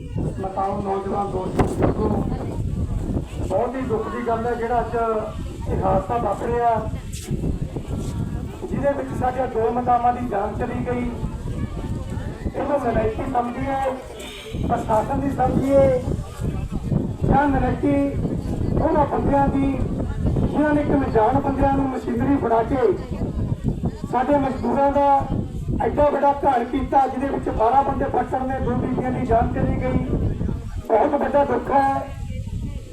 ਮਤਾਉ ਨੌਜਵਾਨ ਦੋਸਤੋ ਬਹੁਤ ਹੀ ਦੁੱਖ ਦੀ ਗੱਲ ਹੈ ਜਿਹੜਾ ਅੱਜ ਇਹ ਹਾਦਸਾ ਵਾਪਰਿਆ ਜਿਹਦੇ ਵਿੱਚ ਸਾਡੇ ਦੋ ਮਤਾਵਾਂ ਦੀ ਜਾਨ ਚਲੀ ਗਈ। ਇਹਨੂੰ ਨਲਾਇਕੀ ਸਮਝੀਏ ਪ੍ਰਸ਼ਾਸਨ ਦੀ ਸਮਝੀਏ ਜਾਂ ਨਲਾਇਕੀ ਉਹਨਾਂ ਬੰਦਿਆਂ ਦੀ ਜਿਨ੍ਹਾਂ ਨੇ ਕਿ ਅਣਜਾਣ ਬੰਦਿਆਂ ਨੂੰ ਮਸ਼ੀਨਰੀ ਫੜਾ ਕੇ ਸਾਡੇ ਮਜ਼ਦੂਰਾਂ ਦਾ ਐਡਾ ਵੱਡਾ ਘਰ ਕੀਤਾ ਜਿਹਦੇ ਵਿੱਚ 12 ਬੰਦੇ ਫਸਣ ਨੇ ਦੋ ਬੀਬੀਆਂ ਦੀ ਜਾਨ ਚਲੀ ਗਈ। ਬਹੁਤ ਵੱਡਾ ਦੁੱਖ ਹੈ।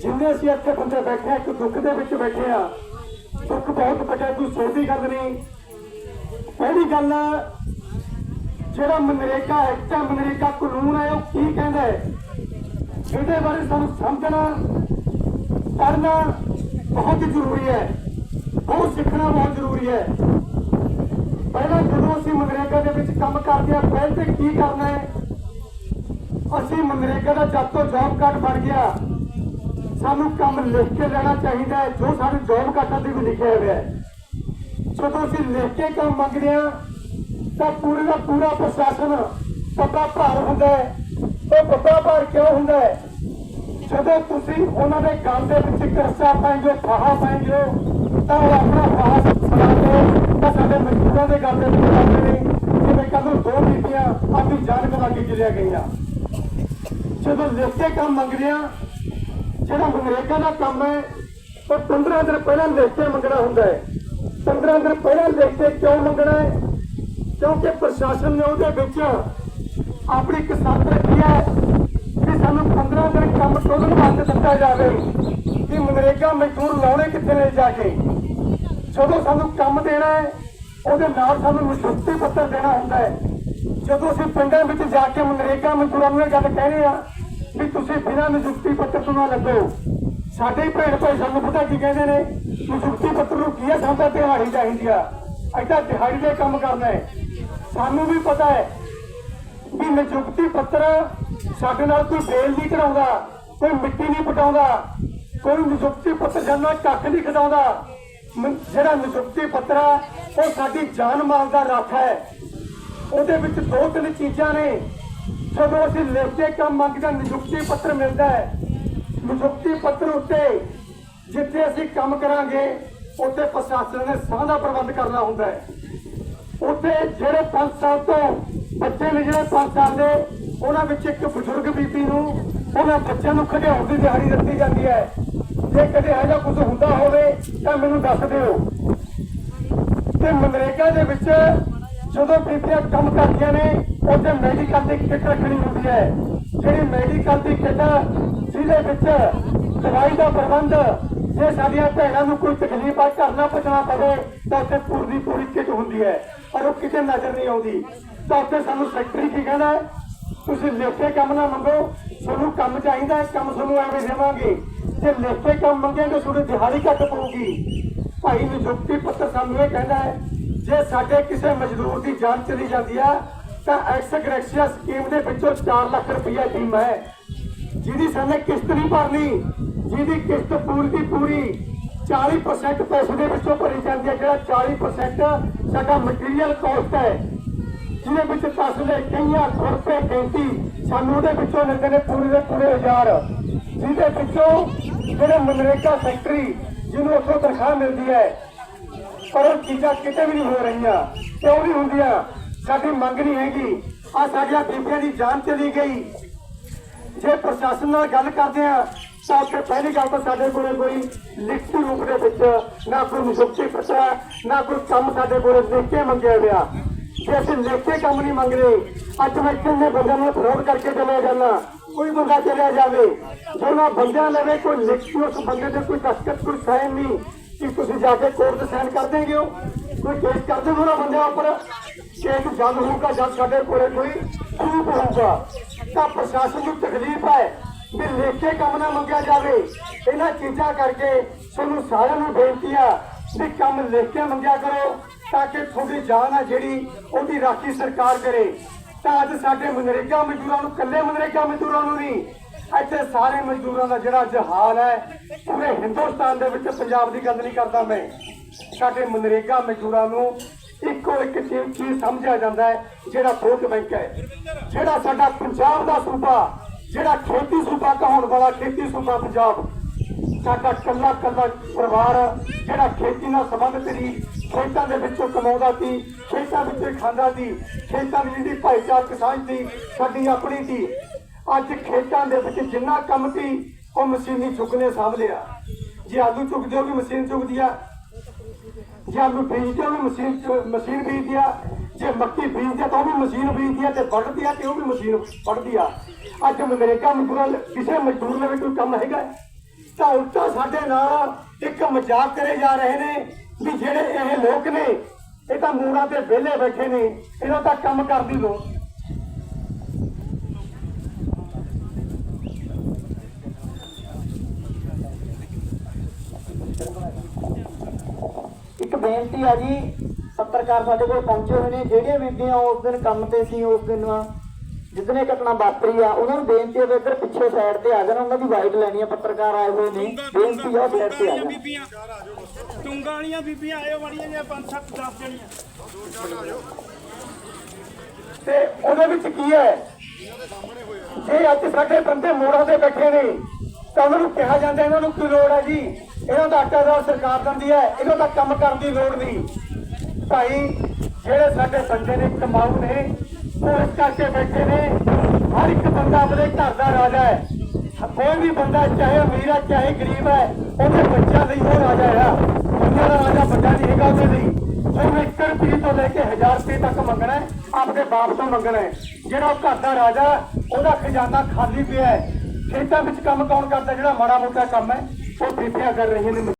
ਜਿੰਨੇ ਅਸੀਂ ਇੱਥੇ ਬੰਦੇ ਬੈਠੇ ਹਾਂ, ਇੱਕ ਦੁੱਖ ਦੇ ਵਿੱਚ ਬੈਠੇ ਆ ਦੁੱਖ ਬਹੁਤ ਵੱਡਾ ਕੋਈ ਛੋਟੀ ਗੱਲ ਨਹੀਂ। ਪਹਿਲੀ ਗੱਲ ਜਿਹੜਾ ਮਨਰੇਗਾ ਐਕਟ ਹੈ ਮਨਰੇਗਾ ਕਾਨੂੰਨ ਹੈ ਉਹ ਕੀ ਕਹਿੰਦਾ ਹੈ? ਇਹਦੇ ਬਾਰੇ ਸਾਨੂੰ ਸਮਝਣਾ ਕਰਨਾ ਬਹੁਤ ਜ਼ਰੂਰੀ ਹੈ। ਬਹੁਤ ਸਿੱਖਣਾ ਬਹੁਤ ਜ਼ਰੂਰੀ ਹੈ। ਪਹਿਲਾਂ ਜਦੋਂ ਅਸੀਂ ਮਨਰੇਗਾ ਦੇ ਵਿੱਚ ਕੰਮ ਕਰਦੇ ਆ ਪਹਿਲ ਕੀ ਕਰਨਾ ਹੈ? ਅਸੀਂ ਮਨਰੇਗਾ ਦਾ ਜਦ ਤੋਂ ਜੌਬ ਕਾਰਡ ਬਣ ਗਿਆ, ਸਾਨੂੰ ਕੰਮ ਲਿਖ ਕੇ ਲੈਣਾ ਚਾਹੀਦਾ ਹੈ, ਜੋ ਸਾਡੇ ਜੌਬ ਕਾਰਡਾਂ ਤੇ ਵੀ ਲਿਖਿਆ ਹੋਇਆ ਹੈ। ਜਦੋਂ ਅਸੀਂ ਲਿਖ ਕੇ ਕੰਮ ਮੰਗਦੇ ਆ ਤਾਂ ਪੂਰੇ ਦਾ ਪੂਰਾ ਪ੍ਰਸ਼ਾਸਨ ਪੱਤਾ ਭਾਰ ਹੁੰਦਾ ਹੈ। ਉਹ ਪੱਤਾ ਭਾਰ ਕਿਉਂ ਹੁੰਦਾ ਹੈ? ਜਦੋਂ ਤੁਸੀਂ ਉਹਨਾਂ ਦੇ ਗੱਲ ਦੇ ਵਿੱਚ ਕਰਸਾ ਪਾਏਂਗੇ, ਫਾਹਾ ਪਾਏਂਗੇ, ਤਾਂ ਉਹ ਆਪਣਾ ਫਾਹਾ ਸੁਣਾ ਤਾਂ ਸਾਡੇ ਮਜ਼ਦੂਰਾਂ ਦੇ ਗੱਲ ਦੇ ਵਿੱਚ ਕਰਦੇ ਨੇ, ਜਿਵੇਂ ਕਦੋਂ ਦੋ ਬੀਬੀਆਂ ਆਪਣੀ ਜਾਨ ਗਵਾ ਕੇ ਚਲੀਆਂ ਗਈਆਂ। ਜਦੋਂ ਲਿਖ ਕੰਮ ਮੰਗਦੇ ਆ ਜਿਹੜਾ ਮਨਰੇਗਾ ਦਾ ਕੰਮ ਹੈ, ਉਹ 15 ਦਿਨ ਪਹਿਲਾਂ ਲਿਖ ਕੇ ਮੰਗਣਾ ਹੁੰਦਾ ਹੈ। 15 ਦਿਨ ਪਹਿਲਾਂ ਲਿਖ ਕਿਉਂ ਮੰਗਣਾ ਹੈ? ਕਿਉਂਕਿ ਪ੍ਰਸ਼ਾਸਨ ਨੇ ਉਹਦੇ ਵਿੱਚ ਆਪਣੀ ਇੱਕ ਰੱਖੀ ਹੈ ਕਿ ਸਾਨੂੰ 15 ਦਿਨ ਕੰਮ ਟੋਲਣ ਵਾਸਤੇ ਦਿੱਤਾ ਜਾਵੇ ਕਿ ਮਨਰੇਗਾ ਮਜ਼ਦੂਰ ਲਾਉਣੇ ਕਿੱਥੇ ਨੇ ਜਾ ਕੇ। ਜਦੋਂ ਸਾਨੂੰ ਕੰਮ ਦੇਣਾ ਹੈ, ਉਹਦੇ ਨਾਲ ਸਾਨੂੰ ਨਿਯੁਕਤੀ ਪੱਤਰ ਦੇਣਾ ਹੁੰਦਾ ਹੈ। ਜਦੋਂ ਅਸੀਂ ਪਿੰਡਾਂ ਵਿੱਚ ਜਾ ਕੇ ਮਨਰੇਗਾ ਮਜ਼ਦੂਰਾਂ ਨੂੰ ਇਹ ਗੱਲ ਕਹਿੰਦੇ ਆ ਵੀ ਤੁਸੀਂ ਬਿਨਾਂ ਨਿਯੁਕਤੀ ਪੱਤਰ ਤੋਂ ਨਾ ਲੱਗੋ ਸਾਡੇ ਭੈਣ ਭਾਈ ਸਾਨੂੰ ਪਤਾ ਕੀ ਕਹਿੰਦੇ ਨੇ ਨਿਯੁਕਤੀ ਪੱਤਰ ਨੂੰ ਕੀ ਹੈ? ਸਾਨੂੰ ਦਿਹਾੜੀ ਚਾਹੀਦੀ ਆ। ਐਡਾ ਦਿਹਾੜੀ ਦੇ ਕੰਮ ਕਰਨਾ ਹੈ। ਸਾਨੂੰ ਵੀ ਪਤਾ ਹੈ ਵੀ ਨਿਯੁਕਤੀ ਪੱਤਰ ਸਾਡੇ ਨਾਲ ਕੋਈ ਫੇਲ ਨਹੀਂ ਕਰਾਉਂਦਾ ਕੋਈ ਮਿੱਟੀ ਨਹੀਂ ਪਟਾਉਂਦਾ, ਕੋਈ ਨਿਯੁਕਤੀ ਪੱਤਰ ਜਨਾ ਕੱਖ ਨਹੀਂ ਖਡਾਉਂਦਾ। ਜਿਹੜਾ ਨਿਯੁਕਤੀ ਪੱਤਰ ਹੈ ਉਹ ਸਾਡੀ ਜਾਨ ਮਾਲ ਦਾ ਰਾਖਾ ਹੈ। ਉਹਦੇ ਵਿੱਚ ਦੋ ਤਿੰਨ ਚੀਜ਼ਾਂ ਨੇ। ਜਦੋਂ ਅਸੀਂ ਲਿਖ ਕੇ ਕੰਮ ਮੰਗਦਾ ਨਿਯੁਕਤੀ ਪੱਤਰ ਮਿਲਦਾ ਹੈ। ਨਿਯੁਕਤੀ ਪੱਤਰ ਉੱਤੇ ਜਿੱਥੇ ਅਸੀਂ ਕੰਮ ਕਰਾਂਗੇ, ਉੱਥੇ ਪ੍ਰਸ਼ਾਸਨ ਨੇ ਸਾਹ ਦਾ ਪ੍ਰਬੰਧ ਕਰਨਾ ਹੁੰਦਾ ਹੈ। ਉੱਥੇ ਜਿਹੜੇ 5 ਸਾਲ ਤੋਂ ਬੱਚੇ ਨੇ ਜਿਹੜੇ 5 ਸਾਲ ਦੇ, ਉਹਨਾਂ ਵਿੱਚ ਇੱਕ ਬਜ਼ੁਰਗ ਬੀਬੀ ਨੂੰ ਉਹਨਾਂ ਬੱਚਿਆਂ ਨੂੰ ਖਿਡਾਉਣ ਦੀ ਦਿਹਾੜੀ ਦਿੱਤੀ ਜਾਂਦੀ ਹੈ। ਜੇ ਕਦੇ ਇਹੋ ਜਿਹਾ ਕੁਝ ਹੁੰਦਾ ਹੋਵੇ, ਤਾਂ ਮੈਨੂੰ ਦੱਸ ਦਿਓ। ਤੇ ਮਨਰੇਗਾ ਦੇ ਵਿੱਚ ਜਦੋਂ ਬੀਬੀਆਂ ਕੰਮ ਕਰਦੀਆਂ ਨੇ, ਉੱਥੇ ਮੈਡੀਕਲ ਦੀ ਕਿੱਟ ਰੱਖਣੀ ਹੁੰਦੀ ਹੈ। ਜਿਹੜੀ ਮੈਡੀਕਲ ਦੀ ਕਿੱਟ ਜਿਹਦੇ ਵਿੱਚ ਦਵਾਈ ਦਾ ਪ੍ਰਬੰਧ, ਜੇ ਸਾਡੀਆਂ ਭੈਣਾਂ ਨੂੰ ਕੋਈ ਤਕਲੀਫ ਆ ਕਰਨਾ ਪਚਣਾ ਪਵੇ, ਤਾਂ ਉੱਥੇ ਪੂਰੀ ਪੂਰੀ ਕਿੱਟ ਹੁੰਦੀ ਹੈ, ਪਰ ਉਹ ਕਿਤੇ ਨਜ਼ਰ ਨਹੀਂ ਆਉਂਦੀ। ਤਾਂ ਉੱਥੇ ਸਾਨੂੰ ਸੈਕਟਰੀ ਕੀ ਕਹਿੰਦਾ, ਤੁਸੀਂ ਲਿਖ ਕੰਮ ਨਾ ਮੰਗੋ, ਤੁਹਾਨੂੰ ਕੰਮ ਚਾਹੀਦਾ, ਕੰਮ ਤੁਹਾਨੂੰ ਐਵੇਂ ਦੇਵਾਂਗੇ। ਜੇ ਲਿਖ ਕੇ ਕੰਮ ਮੰਗੇਗੇ ਤੁਹਾਡੀ ਦਿਹਾੜੀ ਘੱਟ ਪਊਗੀ। ਭਾਈ ਨਿਯੁਕਤੀ ਪੱਤਰ ਸਾਨੂੰ ਇਹ ਕਹਿੰਦਾ ਹੈ, ਜੇ ਸਾਡੇ ਕਿਸੇ ਮਜ਼ਦੂਰ ਦੀ ਜਾਨ ਚਲੀ ਜਾਂਦੀ ਆ, ਤਾਂ ਐਕਸ ਗ੍ਰੈਕਸੀਆ ਸਕੀਮ ਦੇ ਵਿੱਚੋਂ 4 ਲੱਖ ਰੁਪਈਆ ਟੀਮ ਹੈ। ਜਿਹਦੀ ਸਾਨੇ ਕਿਸ਼ਤ ਨਹੀਂ ਭਰਨੀ, ਜਿਹਦੀ ਕਿਸ਼ਤ ਪੂਰੀ ਦੀ ਪੂਰੀ 40% ਪੈਸੇ ਦੇ ਵਿੱਚੋਂ ਭਰੀ ਜਾਂਦੀ ਹੈ ਜਿਹੜਾ 40% ਸਾਡਾ ਮਟੀਰੀਅਲ ਕਾਸਟ ਹੈ। ਜਿਹਦੇ ਵਿੱਚ ਤਸਲੇ ਕਈਆਂ ਖੁਰਪੇ ਪੈਂਤੀ ਸਾਨੂੰ ਉਹਦੇ ਵਿੱਚੋਂ ਲੈਂਦੇ ਨੇ ਪੂਰੇ ਦੇ ਪੂਰੇ ਹਜ਼ਾਰ। ਜਿਹਦੇ ਵਿੱਚੋਂ ਜਿਹੜੇ ਮਨਰੇਗਾ ਸੈਕਟਰੀ ਜਿਹਨੂੰ ਉੱਥੋਂ ਤਨਖਾਹ ਮਿਲਦੀ ਹੈ, ਪਰ ਉਹ ਚੀਜ਼ਾਂ ਕਿਤੇ ਵੀ ਨਹੀਂ ਹੋ ਰਹੀਆਂ, ਕਿਉਂ ਨਹੀਂ ਹੁੰਦੀਆਂ? ਸਾਡੀ ਮੰਗ ਨਹੀਂ ਹੈਗੀ। ਆ ਸਾਡੀਆਂ ਬੀਬੀਆਂ ਦੀ ਜਾਨ ਚਲੀ ਗਈ। ਜੇ ਪ੍ਰਸ਼ਾਸਨ ਨਾਲ ਗੱਲ ਕਰਦੇ ਆ ਤਾਂ ਉੱਥੇ ਪਹਿਲੀ ਗੱਲ ਤਾਂ ਸਾਡੇ ਕੋਲੇ ਕੋਈ ਲਿਖਤੀ ਰੂਪ ਦੇ ਵਿੱਚ ਨਾ ਕੋਈ ਨਿਯੁਕਤੀ ਪੱਤਰ ਨਾ ਕੋਈ ਕੰਮ ਸਾਡੇ ਕੋਲੇ ਲਿਖ ਕੇ ਮੰਗਿਆ ਗਿਆ ਜੇ ਅਸੀਂ ਲਿਖ ਕੇ ਕੰਮ ਨਹੀਂ ਮੰਗਦੇ, ਅੱਜ ਮੈਂ ਕਿੰਨੇ ਬੰਦਿਆਂ ਨੂੰ ਫਰੋਡ ਕਰਕੇ ਚਲੇ ਜਾਣਾ ਕੋਈ ਬੰਦਾ ਚਲਿਆ ਜਾਵੇ ਜੋ ਨਾ ਬੰਦਿਆਂ ਲਵੇ ਕੋਈ ਲਿਖਤੀ, ਉਸ ਬੰਦੇ ਦੇ ਕੋਈ ਦਸਤਖਤ, ਕੋਈ ਸਾਈਨ ਨਹੀਂ, ਕਿ ਤੁਸੀਂ ਜਾ ਕੇ ਕੋਰਟ ਤੇ ਸਾਈਨ ਕਰ ਦੇਂਗੇ ਹੋ ਕੋਈ ਕੇਸ ਕਰ ਦੇਗੇ ਉਹਨਾਂ ਬੰਦਿਆਂ ਉੱਪਰ? ਕੇਸ ਜਦ ਹੋਊਗਾ ਜਦ ਸਾਡੇ ਕੋਲੇ ਕੋਈ ਪ੍ਰੂਫ ਹੋਊਗਾ। ਤਾਂ ਪ੍ਰਸ਼ਾਸਨ ਨੂੰ ਤਕਲੀਫ ਹੈ ਵੀ ਲਿਖ ਕੇ ਕੰਮ ਨਾ ਮੰਗਿਆ ਜਾਵੇ। ਇਹਨਾਂ ਚੀਜ਼ਾਂ ਕਰਕੇ ਤੁਹਾਨੂੰ ਸਾਰਿਆਂ ਨੂੰ ਬੇਨਤੀ ਆ ਵੀ ਕੰਮ ਲਿਖ ਕੇ ਮੰਗਿਆ ਕਰੋ, ਤਾਂ ਕਿ ਤੁਹਾਡੀ ਜਾਨ ਆ ਜਿਹੜੀ, ਉਹਦੀ ਰਾਖੀ ਸਰਕਾਰ ਕਰੇ। ਤਾਂ ਅੱਜ ਸਾਡੇ ਮਨਰੇਗਾ ਮਜ਼ਦੂਰਾਂ ਨੂੰ ਕੱਲੇ ਮਨਰੇਗਾ ਮਜ਼ਦੂਰਾਂ ਨੂੰ ਨਹੀਂ, ਇੱਥੇ ਸਾਰੇ ਮਜ਼ਦੂਰਾਂ ਦਾ ਜਿਹੜਾ ਅੱਜ ਹੈ, ਪੂਰੇ ਹਿੰਦੁਸਤਾਨ ਦੇ ਵਿੱਚ ਪੰਜਾਬ ਦੀ ਗੱਲ ਨਹੀਂ ਕਰਦਾ ਮੈਂ। ਸਾਡੇ ਮਨਰੇਗਾ ਮਜ਼ਦੂਰਾਂ ਨੂੰ ਇੱਕੋ ਇੱਕ ਚੀਜ਼ ਸਮਝਿਆ ਜਾਂਦਾ ਹੈ, ਜਿਹੜਾ ਵੋਟ ਬੈਂਕ ਹੈ। ਜਿਹੜਾ ਸਾਡਾ ਪੰਜਾਬ ਦਾ ਸੂਬਾ, ਜਿਹੜਾ ਖੇਤੀ ਸੂਬਾ ਕਹਾਉਣ ਵਾਲਾ ਖੇਤੀ ਸੂਬਾ ਪੰਜਾਬ। ਸਾਡਾ ਕੱਲਾ ਕੱਲਾ ਪਰਿਵਾਰ ਜਿਹੜਾ ਖੇਤੀ ਨਾਲ ਸੰਬੰਧਿਤ ਸੀ, ਖੇਤਾਂ ਦੇ ਵਿੱਚੋਂ ਕਮਾਉਂਦਾ ਸੀ, ਖੇਤਾਂ ਵਿੱਚ ਖਾਂਦਾ ਸੀ, ਖੇਤਾਂ ਦੀ ਜਿਹੜੀ ਭਾਈਚਾਰਕ ਸਾਂਝ ਸੀ, ਸਾਡੀ ਆਪਣੀ ਸੀ। ਅੱਜ ਖੇਤਾਂ ਦੇ ਵਿੱਚ ਜਿੰਨਾ ਕੰਮ ਸੀ, ਉਹ ਮਸ਼ੀਨੀ ਚੁੱਕ ਨੇ ਸਾਂਭ ਲਿਆ। ਜੇ ਆਲੂ ਚੁੱਕਦੇ ਹੋ ਵੀ ਮਸ਼ੀਨ ਚੁੱਕਦੀ ਆ, ਜੇ ਆਲੂ ਬੀਜਦੇ ਹੋ ਵੀ ਮਸ਼ੀਨ ਚ- ਮਸ਼ੀਨ ਬੀਜਦੀ ਆ, ਜੇ ਮੱਕੀ ਬੀਜਦੇ ਤਾਂ ਉਹ ਵੀ ਮਸ਼ੀਨ ਬੀਜਦੀ ਆ, ਤੇ ਵੱਢਦੀ ਆ ਤੇ ਉਹ ਵੀ ਮਸ਼ੀਨ ਵੱਢਦੀ ਆ। ਅੱਜ ਅਮਰੀਕਾ ਮਜ਼ਦੂਰਾਂ ਕਿਸੇ ਮਜ਼ਦੂਰ ਲਈ ਕੋਈ ਕੰਮ ਹੈਗਾ? ਤਾਂ ਉਲਟਾ ਸਾਡੇ ਨਾਲ ਇੱਕ ਮਜ਼ਾਕ ਕਰੇ ਜਾ ਰਹੇ ਨੇ ਵੀ ਜਿਹੜੇ ਇਹ ਲੋਕ ਨੇ, ਇਹ ਤਾਂ ਮੂਰਾਂ ਤੇ ਵਿਹਲੇ ਬੈਠੇ ਨੇ, ਇਹਨਾਂ ਤਾਂ ਕੰਮ ਕਰਦੀ ਲੋੜ ਇੱਕ ਬੇਨਤੀ ਆ ਜੀ, ਪੱਤਰਕਾਰ ਸਾਡੇ ਕੋਲ ਪਹੁੰਚੇ ਹੋਏ ਨੇ, ਜਿਹੜੀਆਂ ਬੀਬੀਆਂ ਉਸ ਦਿਨ ਕੰਮ ਤੇ ਸੀ, ਉਸ ਦਿਨ ਜਿੱਦਨੇ ਘਟਨਾ ਵਾਪਰੀ ਆ ਉਹਨਾਂ ਨੂੰ ਬੇਨਤੀ ਹੈ ਵੀ ਇੱਧਰ ਪਿੱਛੇ ਸਾਈਡ ਤੇ ਆ ਜਾਣ ਉਹਨਾਂ ਦੀ ਵਾਈਟ ਲੈਣੀ ਆ ਪੱਤਰਕਾਰ ਆਏ ਹੋਏ ਨੇ। ਬੇਨਤੀ ਆ ਸਾਈਡ ਤੇ ਆ ਬੀਬੀਆਂ। ਟੁੰਗਾਂ ਵਾਲੀਆਂ ਬੀਬੀਆਂ ਆਇਓ ਵਾਲੀਆਂ ਜਾਂ ਪੰਜ ਸੱਤ ਦਸ ਜਣੀਆਂ। ਤੇ ਉਹਦੇ ਵਿੱਚ ਕੀ ਹੈ? ਜੇ ਅੱਜ ਸਾਡੇ ਬੰਦੇ ਮੋੜਾਂ ਤੇ ਬੈਠੇ ਨੇ ਤਾਂ ਉਹਨਾਂ ਨੂੰ ਕਿਹਾ ਜਾਂਦਾ ਇਹਨਾਂ ਨੂੰ ਕੀ ਲੋੜ ਹੈ ਜੀ? ਇਹਨਾਂ ਦਾ ਆਟਾ ਦਾ ਸਰਕਾਰ ਦਿੰਦੀ ਹੈ ਇਹਨਾਂ ਦਾ ਕੰਮ ਕਰਨ ਦੀ ਲੋੜ ਨਹੀਂ। ਭਾਈ ਜਿਹੜੇ ਸਾਡੇ ਬੰਦੇ ਨੇ ਕਮਾਊ ਨੇ ਉਹ ਇਸ ਕਰਕੇ ਬੈਠੇ ਨੇ। ਹਰ ਇੱਕ ਬੰਦਾ ਆਪਣੇ ਘਰ ਦਾ ਰਾਜਾ ਹੈ। ਕੋਈ ਵੀ ਬੰਦਾ ਚਾਹੇ ਅਮੀਰ ਹੈ, ਚਾਹੇ ਗਰੀਬ ਹੈ, ਉਹਦੇ ਬੱਚਾ ਲਈ ਉਹ ਰਾਜਾ ਹੈ। ਬੰਦਿਆਂ ਦਾ ਰਾਜਾ ਵੱਡਾ ਨਹੀਂ ਹੈਗਾ ਉਹਦੇ ਲਈ। ਉਹਨੂੰ 1 ਰੁਪਏ ਤੋਂ ਲੈ ਕੇ 1000 ਰੁਪਏ ਤੱਕ ਮੰਗਣਾ ਹੈ, ਆਪਣੇ ਬਾਪ ਤੋਂ ਮੰਗਣਾ ਹੈ। ਜਿਹੜਾ ਉਹ ਘਰ ਦਾ ਰਾਜਾ ਉਹਦਾ ਖਜ਼ਾਨਾ ਖਾਲੀ ਪਿਆ ਹੈ। ਖੇਤਾਂ ਵਿੱਚ ਕੰਮ ਕੌਣ ਕਰਦਾ, ਜਿਹੜਾ ਮਾੜਾ ਮੋਟਾ ਕੰਮ ਹੈ, ਉਹ ਬੀਬੀਆਂ ਕਰ ਰਹੀਆਂ ਨੇ